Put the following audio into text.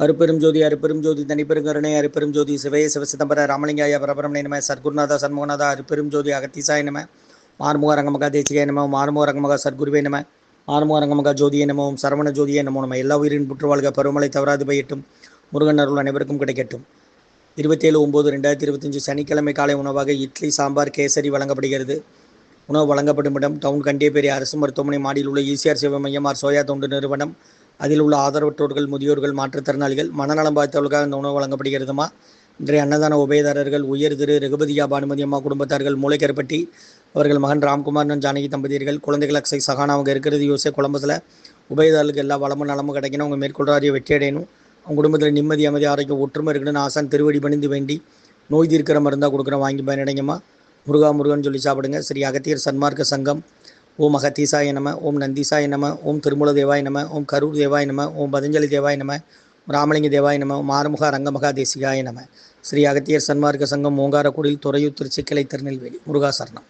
அருப்பெரும் ஜோதி அருப்பெரும் ஜோதி தனிப்பெருங்கருணை அருப்பெரும் ஜோதி சிவய சிவசிதம்பர ராமலிங்காய பரபரமணை நம சர்க்குருநாதா சண்முகநாதா அருப்பெரும் ஜோதி அகத்திசாய நம மார்முக ரங்கமகா தேசிகாய நம மார்முக ரங்கமகா சர்க்குருவே நம மார்முக ரங்கமகா ஜோதியை நம சரவண ஜோதியை நமோ நம்ம எல்லா உயிரின் புற்றுவாழ்க பருவமலை பருவமழை தவறாது பயிட்டும் முருகன் அருள் அனைவருக்கும் கிடைக்கட்டும். இருபத்தேழு ஒம்பது ரெண்டாயிரத்தி இருபத்தஞ்சு சனிக்கிழமை காலை உணவாக இட்லி சாம்பார் கேசரி வழங்கப்படுகிறது. உணவு வழங்கப்படும் இடம் டவுன் கண்டியப்பேரி அரசு மருத்துவமனை மாடியில் உள்ள ஈசிஆர் சேவை மையம் ஆர் சோயா தொண்டு நிறுவனம் அதில் உள்ள ஆதரவற்றோர்கள் முதியோர்கள் மாற்றுத்திறனாளிகள் மனநலம் பாதித்தவர்களுக்காக இந்த உணவு வழங்கப்படுகிறதுமா? இன்றைய அன்னதான உபயதாரர்கள் உயர் திரு ரகுபதியா பானுமதி அம்மா குடும்பத்தார்கள் மூளைக்கருப்பட்டி அவர்கள் மகன் ராம்குமார் ஜானகி தம்பதியர்கள் குழந்தைகள் அக்ஸை சகானா அவங்க இருக்கிறது யோசே குழம்பத்தில் உபயதாரர்களுக்கு எல்லா வளமும் நலமும் கிடைக்கணும். அவங்க மேற்கொள்றாரிய வெற்றி அடையணும். அவங்க குடும்பத்தில் நிம்மதி அமைதி ஆரோக்கியம் ஒற்றுமை இருக்கணும்னு ஆசான் திருவடி பணிந்து வேண்டி நோய் தீர்க்கிற மருந்தாக கொடுக்குறேன். வாங்கி பயனடைங்கம்மா. முருகா முருகன் சொல்லி சாப்பிடுங்க. ஸ்ரீ அகத்தியர் சன்மார்க்க சங்கம். ஓம் அகத்தீசாய நம ஓம் நந்தீசாய நம ஓம் திருமூல தேவாய நம ஓம் கரூர் தேவாய நம ஓம் பதஞ்சலி தேவாய நம ராமலிங்க தேவாய நம மாரமுக ரங்கமகா தேசிகாய நம. ஸ்ரீ அகத்தியர் சன்மார்க்க சங்கம் ஓங்காரக்குடியில் துறையூர் திருச்சிக்கலை திருநெல்வேலி முருகா சரணம்.